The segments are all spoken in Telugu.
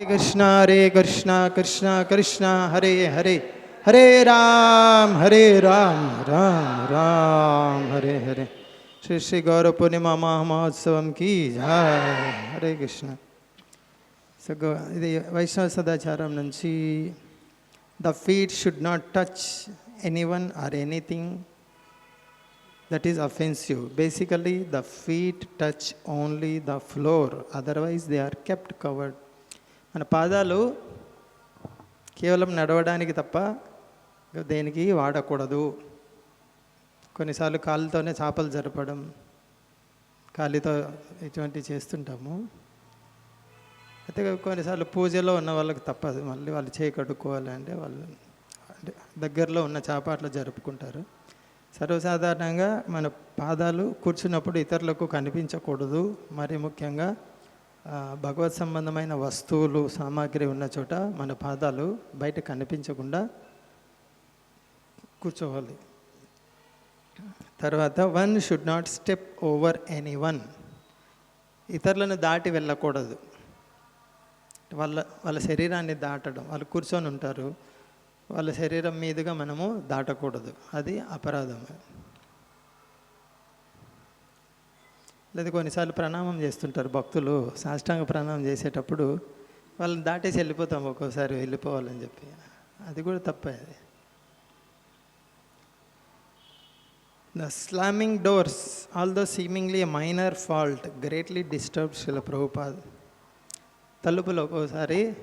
কৃষ্ণ হরে কৃষ্ণ কৃষ্ণ কৃষ্ণ হরে হরে হরে রাম হরে রাম রাম রাম হরে হরে শ্রী শ্রী গৌর পূর্ণিমা মহোৎসব কি জয় হরে কৃষ্ణ ఇది వైష్ణవ సదాచారం నుంచి the feet should not touch anyone or anything that is offensive basically the feet touch only the floor otherwise they are kept covered మన పాదాలు కేవలం నడవడానికి తప్ప దేనికి వాడకూడదు. కొన్నిసార్లు కాళ్ళతోనే చేపలు జరపడం కాలితో ఇటువంటివి చేస్తుంటాము. అయితే కొన్నిసార్లు పూజలో ఉన్న వాళ్ళకి తప్పదు. మళ్ళీ వాళ్ళు చేయి కడుక్కోవాలి అంటే వాళ్ళు అంటే దగ్గరలో ఉన్న చేప అట్లా జరుపుకుంటారు. సర్వసాధారణంగా మన పాదాలు కూర్చున్నప్పుడు ఇతరులకు కనిపించకూడదు. మరి ముఖ్యంగా భగవత్ సంబంధమైన వస్తువులు సామాగ్రి ఉన్న చోట మన పాదాలు బయట కనిపించకుండా కూర్చోవాలి. తర్వాత one should not step over anyone ఇతరులను దాటి వెళ్ళకూడదు. వాళ్ళ వాళ్ళ శరీరాన్ని దాటడం వాళ్ళు కూర్చొని ఉంటారు వాళ్ళ శరీరం మీదుగా మనము దాటకూడదు. అది అపరాధం లేదా కొన్నిసార్లు ప్రణామం చేస్తుంటారు భక్తులు సాష్టాంగ ప్రణామం చేసేటప్పుడు వాళ్ళని దాటేసి వెళ్ళిపోతాం ఒక్కోసారి వెళ్ళిపోవాలని చెప్పి. అది కూడా తప్పే అది. The slamming doors although seemingly minor fault greatly disturb Srila Prabhupad తలుపులు ఒక్కోసారి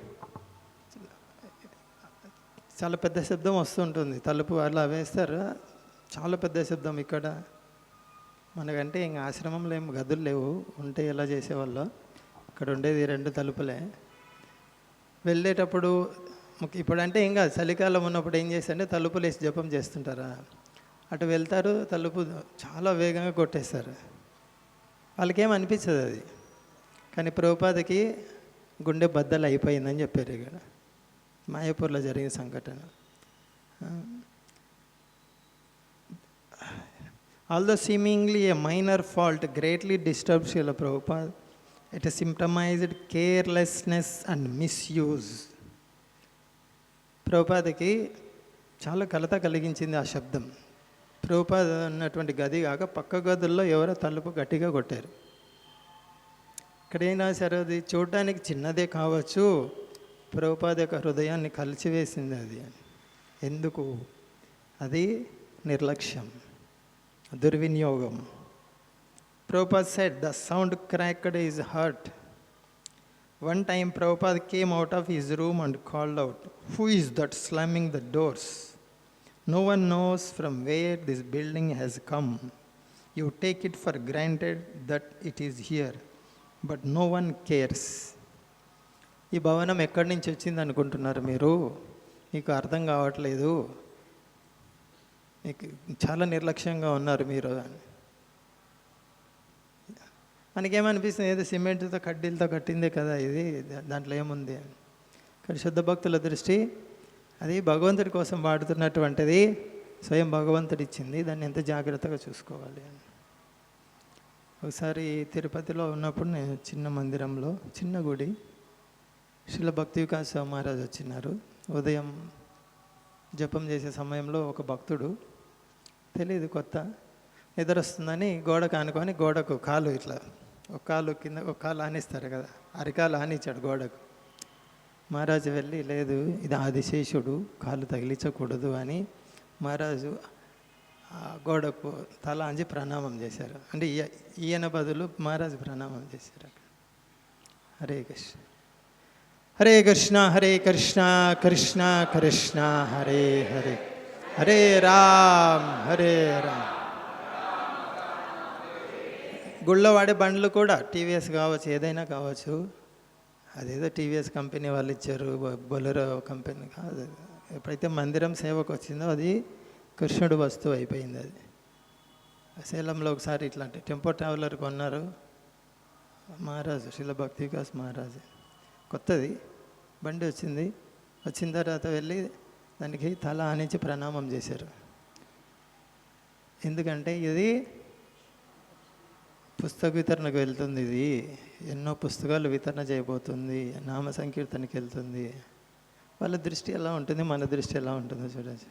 చాలా పెద్ద శబ్దం వస్తుంటుంది. తలుపు అలా వేస్తారు. చాలా పెద్ద శబ్దం ఇక్కడ. మనకంటే ఇంక ఆశ్రమంలో ఏం గదులు లేవు. ఉంటే ఎలా చేసేవాళ్ళు? ఇక్కడ ఉండేది రెండు తలుపులే. వెళ్ళేటప్పుడు ముఖ్య- ఇప్పుడంటే ఏం కాదు. చలికాలం ఉన్నప్పుడు ఏం చేస్తారంటే తలుపులు వేసి జపం చేస్తుంటారా? అటు వెళ్తారు తలుపు చాలా వేగంగా కొట్టేస్తారు. వాళ్ళకేం అనిపించదు అది. కానీ ప్రభుపాదకి గుండె బద్దలు అయిపోయిందని చెప్పారు ఇక్కడ. మాయాపూర్లో జరిగిన సంఘటన. Although seemingly a minor fault greatly disturb Srila Prabhupad it symptomized carelessness and misuse ప్రభుపాదకి చాలా కలత కలిగించింది ఆ శబ్దం. ప్రభుపాద ఉన్నటువంటి గది కాక పక్క గదుల్లో ఎవరో తలుపు గట్టిగా కొట్టారు. ఇక్కడైనా సరే అది చూడడానికి చిన్నదే కావచ్చు. ప్రభుపాద యొక్క హృదయాన్ని కలిచివేసింది అది. ఎందుకు? అది నిర్లక్ష్యం. దుర్వినియోగం Prabhupad set the sound cracked is hurt one time Prabhupad came out of his room and called out who is that slamming the doors no one knows from where this building has come you take it for granted that it is here but no one cares ఈ భవనం ఎక్కడి నుంచి వచ్చింది అనుకుంటున్నారు మీరు మీకు అర్థం కావట్లేదు మీకు చాలా నిర్లక్ష్యంగా ఉన్నారు మీరు అని. మనకేమనిపిస్తుంది? ఏదో సిమెంట్తో కడ్డీలతో కట్టిందే కదా ఇది దాంట్లో ఏముంది అని. కానీ శుద్ధ భక్తుల దృష్టి అది భగవంతుడి కోసం వాడుతున్నటువంటిది స్వయం భగవంతుడు ఇచ్చింది దాన్ని ఎంత జాగ్రత్తగా చూసుకోవాలి అని. ఒకసారి తిరుపతిలో ఉన్నప్పుడు నేను చిన్న మందిరంలో చిన్న గుడి శిల భక్తి వికాస్ మహారాజ్ వచ్చినారు. ఉదయం జపం చేసే సమయంలో ఒక భక్తుడు తెలియదు కొత్త. నిద్ర వస్తుందని గోడకు ఆనుకొని గోడకు కాలు ఇట్లా ఒక కాలు కింద ఒక కాలు ఆనిస్తారు కదా అరికాలు ఆనిచ్చాడు గోడకు. మహారాజు వెళ్ళి లేదు ఇది ఆదిశేషుడు కాలు తగిలించకూడదు అని మహారాజు గోడకు తల అంజి ప్రణామం చేశారు. అంటే ఈయ- ఈయన బదులు మహారాజు ప్రణామం చేశారు అక్కడ. హరే కృష్ణ. హరే కృష్ణ హరే కృష్ణ కృష్ణ కృష్ణ హరే హరే. హరే రామ్ హరే రామ్. గుళ్ళో వాడే బండ్లు కూడా టీవీఎస్ కావచ్చు ఏదైనా కావచ్చు. అదేదో టీవీఎస్ కంపెనీ వాళ్ళు ఇచ్చారు బొలెరో కంపెనీ కాదు. ఎప్పుడైతే మందిరం సేవకు వచ్చిందో అది కృష్ణుడు వస్తువు అయిపోయింది అది. సేలంలో ఒకసారి ఇట్లాంటి టెంపో ట్రావెలర్ కొన్నారు. మహారాజు శిల భక్తి వికాస్ మహారాజు. కొత్తది. బండి వచ్చింది. వచ్చిన తర్వాత వెళ్ళి దానికి తల ఆనించి ప్రణామం చేశారు. ఎందుకంటే ఇది పుస్తక వితరణకు వెళ్తుంది ఇది. ఎన్నో పుస్తకాలు వితరణ చేయబోతుంది. నామ సంకీర్తనకి వెళ్తుంది. వాళ్ళ దృష్టి ఎలా ఉంటుంది? మన దృష్టి ఎలా ఉంటుందో చూడండి.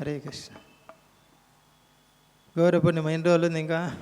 హరే కృష్ణ. గౌరవ పూర్ణిమ ఎన్ని రోజులు ఇంకా.